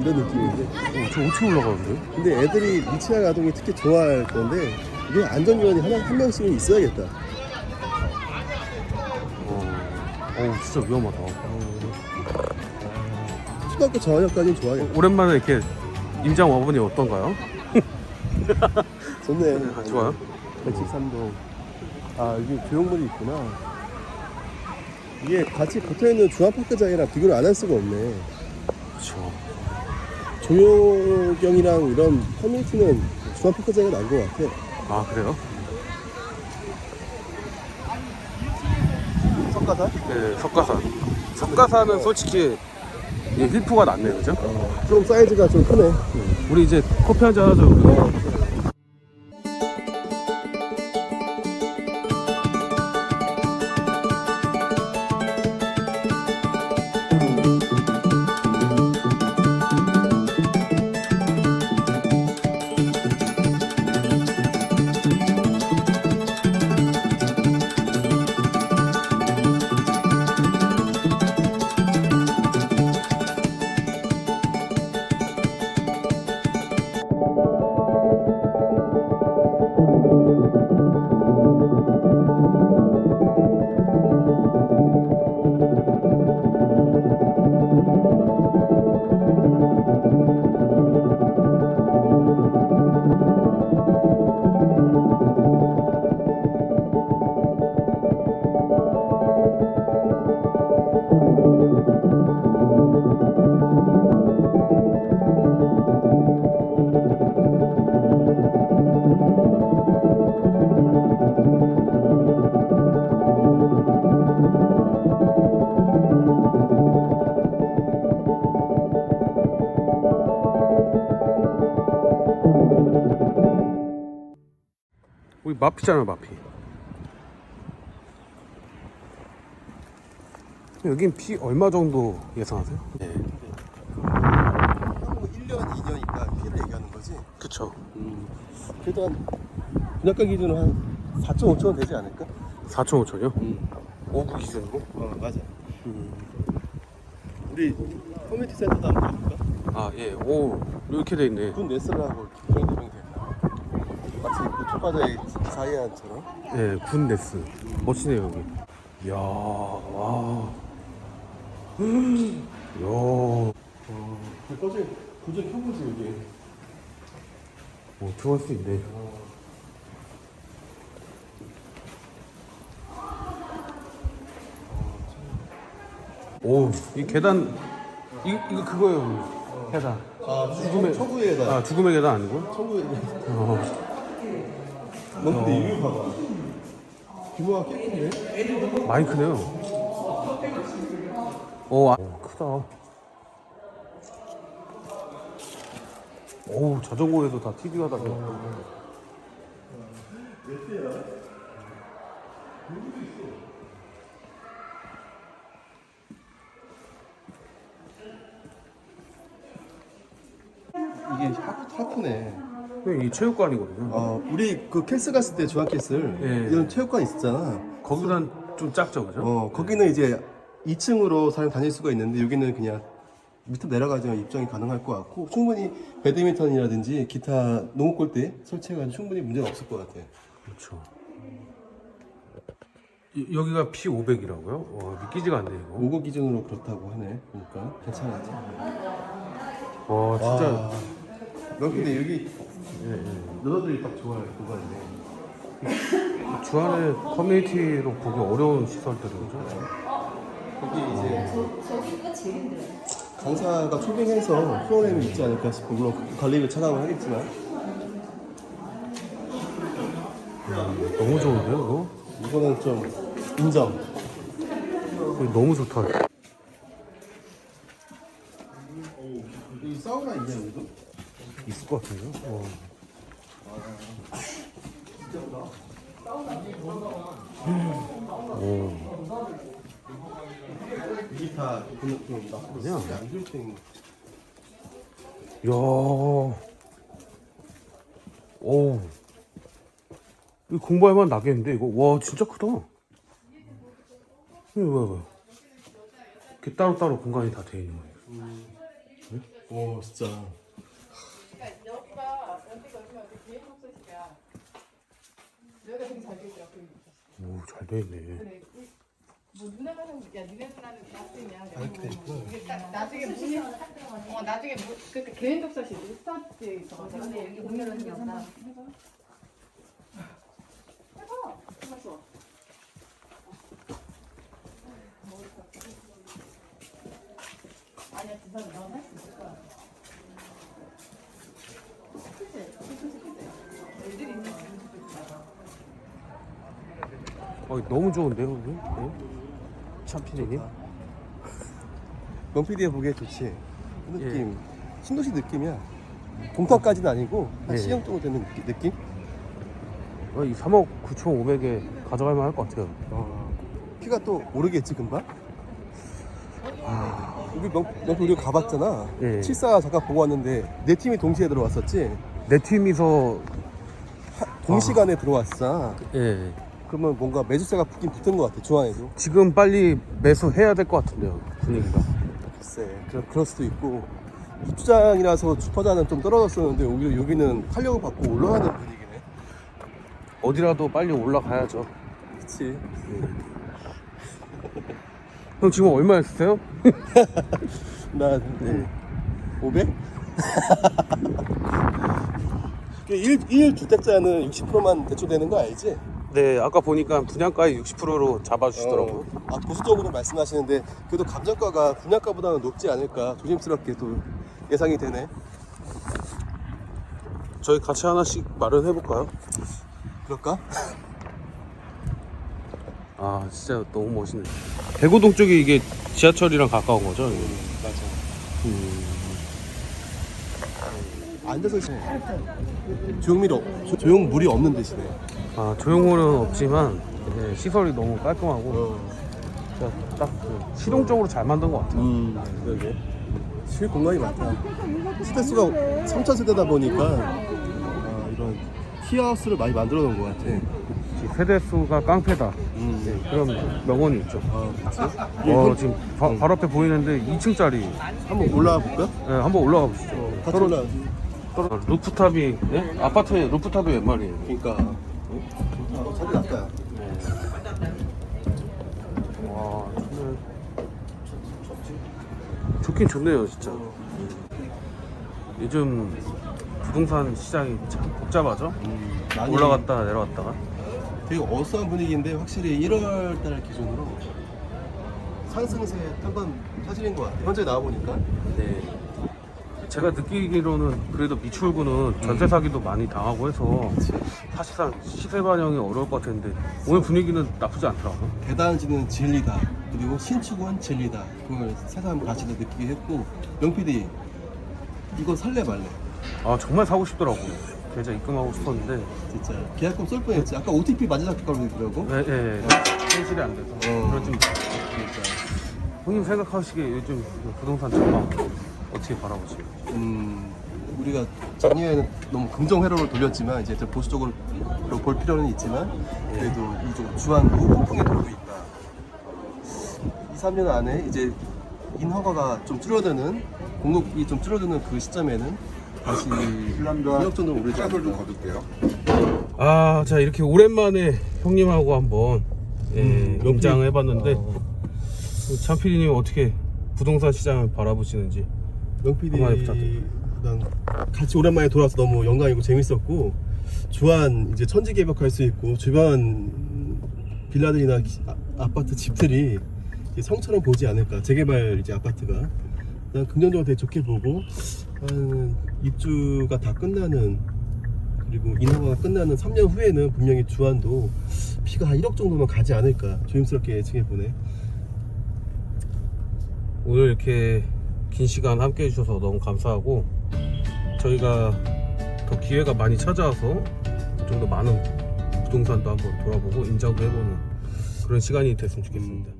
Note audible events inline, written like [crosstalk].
이런 느낌인데 어, 저 어떻게 올라가는데? 근데 애들이 미치아 가동이 특히 좋아할 건데 이게 안전요원이 하나 한 명씩은 있어야겠다. 어, 어우 진짜 위험하다. 초등학교 저학년까지는 좋아하겠다. 오랜만에 이렇게 임장 와보니 어떤가요? [laughs] 좋네. 아, 좋아요? 113동. 아 여기 조형물이 있구나. 이게 같이 붙어 있는 중앙파크장이랑 비교를 안 할 수가 없네. 그렇죠. 조효경이랑 이런 커뮤니티는 중앙파크장이 나은 것 같아. 아 그래요? 석가산? 네, 석가산. 석가산은 솔직히 이 힐프가 낫네요, 그죠? 좀 사이즈가 좀 크네. 우리 이제 커피 한잔 하죠. 어, 우리 마피잖아, 마피. 여긴 피 얼마 정도 예상하세요? 네. 한국 1년, 2년이니까 피를 얘기하는 거지. 그쵸. 그래도 한 분양가 기준으로 한 4천 5천 원 되지 않을까? 4천 5천이요? 응. 5구 기준으로? 어 맞아. 우리 커뮤니티 센터도 한번 가볼까? 아, 예. 오, 이렇게 돼 있네. 군 네스라고. 마치 그 초파자의 자이안처럼. 예, 군 네스. 멋지네요, 여기. 이야, 와. 이야. 거진 고전 켜보지 여기. 오, 들어갈 수 있네. 오, 이 계단, 이, 이거 그거예요. 계단. 아 죽음의- 초구에다. 아, 죽음의 계단 아니고? 초구에. 어, 너 근데 여기 봐봐. 규모가 꽤 크네. 많이 크네요. 오, 아, 오, 크다. 오, 자전거에도 다 TV가 달려. 이게 하, 하프네. 이 체육관이거든요. 어 우리 그 캐스 갔을 때 중앙캐슬 예. 이런 체육관 있었잖아. 거기는 좀 작죠, 그죠? 어 거기는 이제 2층으로 사람 다닐 수가 있는데 여기는 그냥 밑으로 내려가지만 입장이 가능할 것 같고 충분히 배드민턴이라든지 기타 농구 골대 설치해가지고 충분히 문제가 없을 것 같아. 그렇죠. 이- 여기가 P500이라고요? 와, 믿기지가 않네, 이거. 오거 기준으로 그렇다고 하네. 그러니까 괜찮았지. 와, 진짜. 와. 너 근데 여기 예, 예. 너희들이 딱 좋아할 공간이네. [laughs] 주안에 커뮤니티로 보기 어려운 시설들이 그죠? 거기 이제 저기가 제일 힘들어요. 강사가 초빙해서 프로그램이 있지 않을까 싶고 물론 관리를 차감을 하겠지만 너무 좋은데요, 이거? 이거는 좀 인정. 이거 너무 좋다. 이 사우나 있냐 여기도? 있을 것 같은데요? 어. 오, 이게 다 그냥 좀때 있는 야, 오, 이 공부할 만 나겠는데 이거 와 진짜 크다. 이거 뭐야 뭐야? 이렇게 따로 따로 공간이 다 돼 있는 거예요. 오 진짜 그러니까 여기가 여기가 요즘에 어디 비행 속소식이야. 되게 잘 되더라. 그 오, 잘돼 있네. 그래. 이- 뭐 누나가는 야 니네 누나는 나중이야. 아, 이렇게 돼 있구나. 이게 딱 나중에 문이 어 나중에 뭐 그러니까 개인 독서실이 스타트에 있어가지고 근데 여기 보면은 한번 해봐. 해봐. 해봤어. 아니야 진짜 넌할수 어, 너무 좋은데요, 형님? 네? 샴피디님? 명 피디에 보기에 좋지 그 느낌 신도시 느낌이야 동탄까지는 아니고 한 예. C형 정도 되는 느낌- 느낌? 어, 이 3억 9,500에 가져갈 만할 것 같아요. 키가 또 오르겠지 금방? 우리 명, 명피 우리 가봤잖아 예. 74 잠깐 보고 왔는데 내 팀이 동시에 들어왔었지 내 팀이서, 동시간에 들어왔어 예. 그러면 뭔가 매주세가 붙긴 붙은 것 같아 중앙에도 지금 빨리 매수해야 될 것 같은데요, 분위기가. 글쎄 그럴, 그럴 수도 있고 입주장이라서 주파자는 좀 떨어졌었는데 오히려 여기는 탄력을 받고 올라가는 분위기네 어디라도 빨리 올라가야죠. 그치 [laughs] 형 지금 얼마 쓰세요? [laughs] 나 네. 500? 1, 1 주택자는 60%만 대출되는 거 알지? 네, 아까 보니까 분양가의 60%로 잡아주시더라고요. 아 보수적으로 말씀하시는데 그래도 감정가가 분양가보다는 높지 않을까 조심스럽게 또 예상이 되네 저희 같이 하나씩 마련해 볼까요? 그럴까? 아, 진짜 너무 멋있네. 대구동 쪽이 이게 지하철이랑 가까운 거죠? 이게? 맞아 음, 앉아서 있어 조용미로 없- 조용물이 없는 대신에 아, 조용호는 없지만 네, 시설이 너무 깔끔하고 어. 진짜 딱그 실용적으로 잘 만든 것 같아요. 음, 그러게. 쉴 공간이 많다. 세대수가 3천 세대다 보니까 아, 이런 티하우스를 많이 만들어 놓은 것 같아. 지금 세대수가 깡패다. 음. 네, 그런 명언이 있죠. 아, 그치? 어, 지금 바, 바로 앞에 보이는데 2층짜리. 한번 올라가 볼까? 네, 한번 올라가 보시죠. 어, 같이 올라가. 아, 루프탑이 네? 아파트에 루프탑이 웬 말이에요? 그러니까. 어? 자리 낫다. 와, 정말 좋긴 좋네요, 진짜. 요즘 부동산 시장이 참 복잡하죠? 음, 많이 올라갔다가 내려갔다가. 되게 어수한 분위기인데 확실히 1월 달 기준으로 상승세 한번 사실인 것 같아. 현재 나와 보니까. 네. 제가 느끼기로는 그래도 미출구는 전세 사기도 많이 당하고 해서 사실상 시세 반영이 어려울 것 같은데 오늘 분위기는 나쁘지 않더라고요. 계단지는 진리다. 그리고 신축은 진리다. 그걸 새삼 다시 느끼게 했고 명PD 이거 살래 말래? 아 정말 사고 싶더라고요. 계좌 입금하고 싶었는데 진짜 계약금 쏠 뻔했지. 아까 OTP 맞아잡힐 거라고 그러더라고. 네, 네, 현실이 안 돼서 어. 그런 좀 그러니까. 형님 생각하시기에 요즘 부동산 전망 어떻게 바라보세요? 음, 우리가 작년에는 너무 긍정 회로를 돌렸지만 이제 좀 보수적으로 볼 필요는 있지만 그래도 이좀 주안도 폭풍에 돌고 있다. 2, 3년 안에 이제 인허가가 좀 줄어드는 공급이 좀 줄어드는 그 시점에는 다시 2억 정도 오르지 짝을 좀 않을까. 거둘게요. 아, 자 이렇게 오랜만에 형님하고 한번 예, 음, 해봤는데 어. 참피디님 어떻게 부동산 시장을 바라보시는지 명PD랑 같이 오랜만에 돌아와서 너무 영광이고 재밌었고 주한 이제 천지 개벽할 수 있고 주변 빌라들이나 기- 아, 아파트 집들이 이제 성처럼 보지 않을까. 재개발 이제 아파트가. 난 긍정적으로 되게 좋게 보고 한 입주가 다 끝나는 그리고 인허가가 끝나는 3년 후에는 분명히 주한도 피가 한 1억 정도는 가지 않을까. 조심스럽게 예측해 보네. 오늘 이렇게 긴 시간 함께 해주셔서 너무 감사하고 저희가 더 기회가 많이 찾아와서 좀 더 많은 부동산도 한번 돌아보고 임장도 해보는 그런 시간이 됐으면 좋겠습니다.